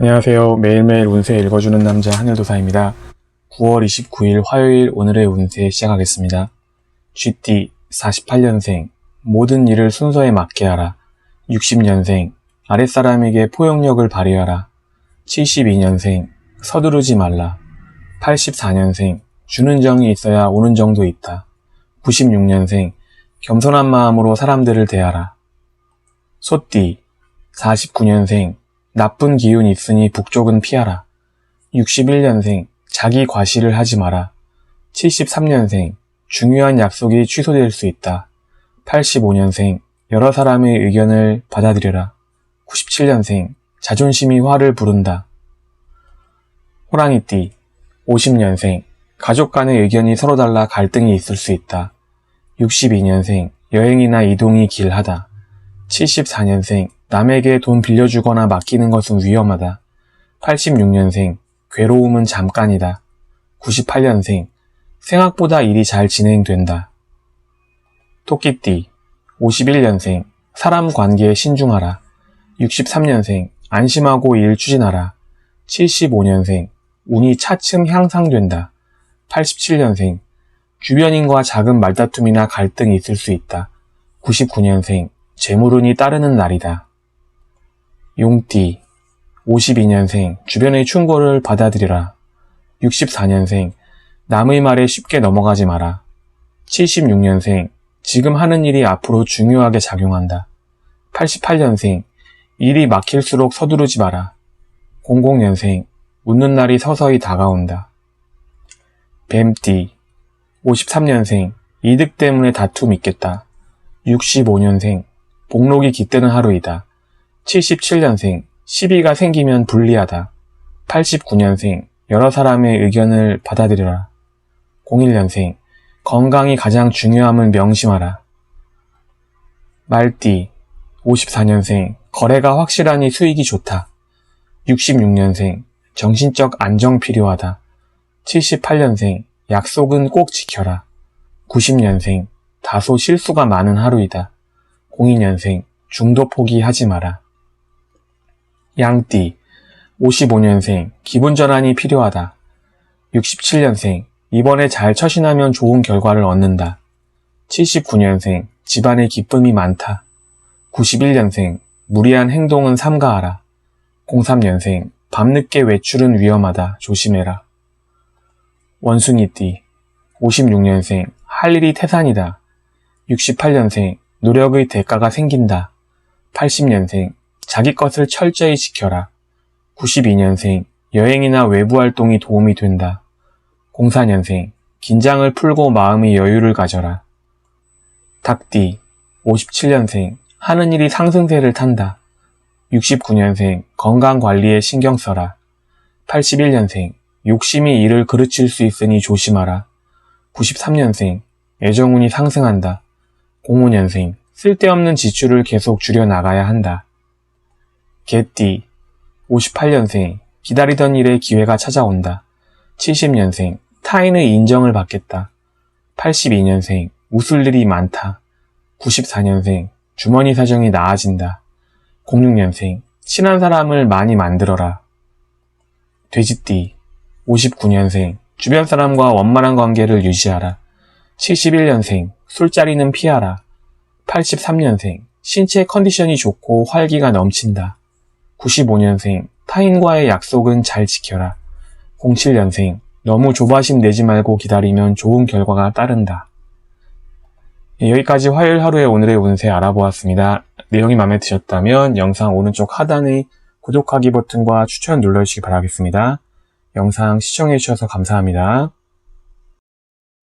안녕하세요. 매일매일 운세 읽어주는 남자 하늘도사입니다. 9월 29일 화요일 오늘의 운세 시작하겠습니다. 쥐띠 48년생 모든 일을 순서에 맞게 하라. 60년생 아랫사람에게 포용력을 발휘하라. 72년생 서두르지 말라. 84년생 주는 정이 있어야 오는 정도 있다. 96년생 겸손한 마음으로 사람들을 대하라. 소띠 49년생 나쁜 기운 있으니 북쪽은 피하라. 61년생 자기 과시를 하지 마라. 73년생 중요한 약속이 취소될 수 있다. 85년생 여러 사람의 의견을 받아들여라. 97년생 자존심이 화를 부른다. 호랑이띠 50년생 가족 간의 의견이 서로 달라 갈등이 있을 수 있다. 62년생 여행이나 이동이 길하다. 74년생 남에게 돈 빌려주거나 맡기는 것은 위험하다. 86년생 괴로움은 잠깐이다. 98년생 생각보다 일이 잘 진행된다. 토끼띠 51년생 사람 관계에 신중하라. 63년생 안심하고 일 추진하라. 75년생 운이 차츰 향상된다. 87년생 주변인과 작은 말다툼이나 갈등이 있을 수 있다. 99년생 재물운이 따르는 날이다. 용띠 52년생 주변의 충고를 받아들여라. 64년생 남의 말에 쉽게 넘어가지 마라. 76년생 지금 하는 일이 앞으로 중요하게 작용한다. 88년생 일이 막힐수록 서두르지 마라. 00년생 웃는 날이 서서히 다가온다. 뱀띠 53년생 이득 때문에 다툼 있겠다. 65년생 복록이 깃드는 하루이다. 77년생 시비가 생기면 불리하다. 89년생 여러 사람의 의견을 받아들여라. 01년생 건강이 가장 중요함을 명심하라. 말띠 54년생 거래가 확실하니 수익이 좋다. 66년생 정신적 안정 필요하다. 78년생 약속은 꼭 지켜라. 90년생 다소 실수가 많은 하루이다. 02년생 중도 포기하지 마라. 양띠 55년생 기분 전환이 필요하다. 67년생 이번에 잘 처신하면 좋은 결과를 얻는다. 79년생 집안에 기쁨이 많다. 91년생 무리한 행동은 삼가하라. 03년생 밤늦게 외출은 위험하다. 조심해라. 원숭이띠 56년생 할 일이 태산이다. 68년생 노력의 대가가 생긴다. 80년생 자기 것을 철저히 지켜라. 92년생 여행이나 외부 활동이 도움이 된다. 04년생 긴장을 풀고 마음의 여유를 가져라. 닭띠 57년생 하는 일이 상승세를 탄다. 69년생 건강 관리에 신경 써라. 81년생 욕심이 일을 그르칠 수 있으니 조심하라. 93년생 애정운이 상승한다. 05년생 쓸데없는 지출을 계속 줄여나가야 한다. 개띠 58년생 기다리던 일에 기회가 찾아온다. 70년생 타인의 인정을 받겠다. 82년생 웃을 일이 많다. 94년생 주머니 사정이 나아진다. 06년생 친한 사람을 많이 만들어라. 돼지띠 59년생 주변 사람과 원만한 관계를 유지하라. 71년생 술자리는 피하라. 83년생 신체 컨디션이 좋고 활기가 넘친다. 95년생 타인과의 약속은 잘 지켜라. 07년생 너무 조바심 내지 말고 기다리면 좋은 결과가 따른다. 예, 여기까지 화요일 하루의 오늘의 운세 알아보았습니다. 내용이 마음에 드셨다면 영상 오른쪽 하단의 구독하기 버튼과 추천 눌러주시기 바라겠습니다. 영상 시청해주셔서 감사합니다.